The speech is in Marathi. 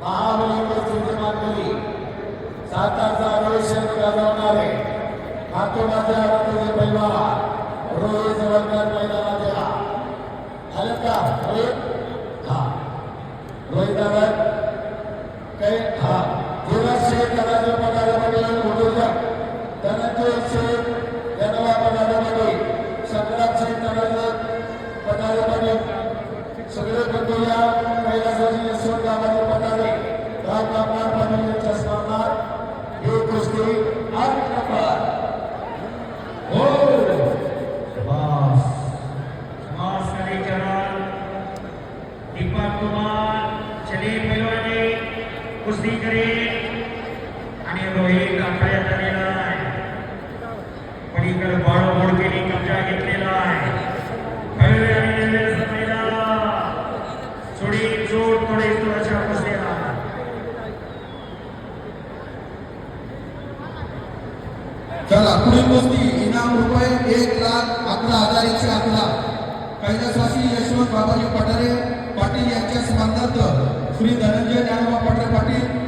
महाबळेश्वर संदर्भातली सातारचा आवेशन गाजवणारे मातोडाचे आरोग्य पैलवा रोहित जवळकर मैदानात आलं का रोहित. हा. रोहित चले पैलवाने कुस्ती करेल. आणि रोहित आखाड्यात आलेला आहे. पलीकडे बाळबोड केली कब्जा घेतलेला आहे. हळवे आणि नव्हे समयला चोडी चोट थोडे तुळाच्या बसलेला चला पुढील गोष्टी इनाम रुपये एक लाख अकरा हजार एकशे अकरा. कैलासवासी यशवंत बाबाजी पठारे पाटील यांच्या स्मरणार्थ श्री धनंजय ज्ञानोबा पाटील पाटील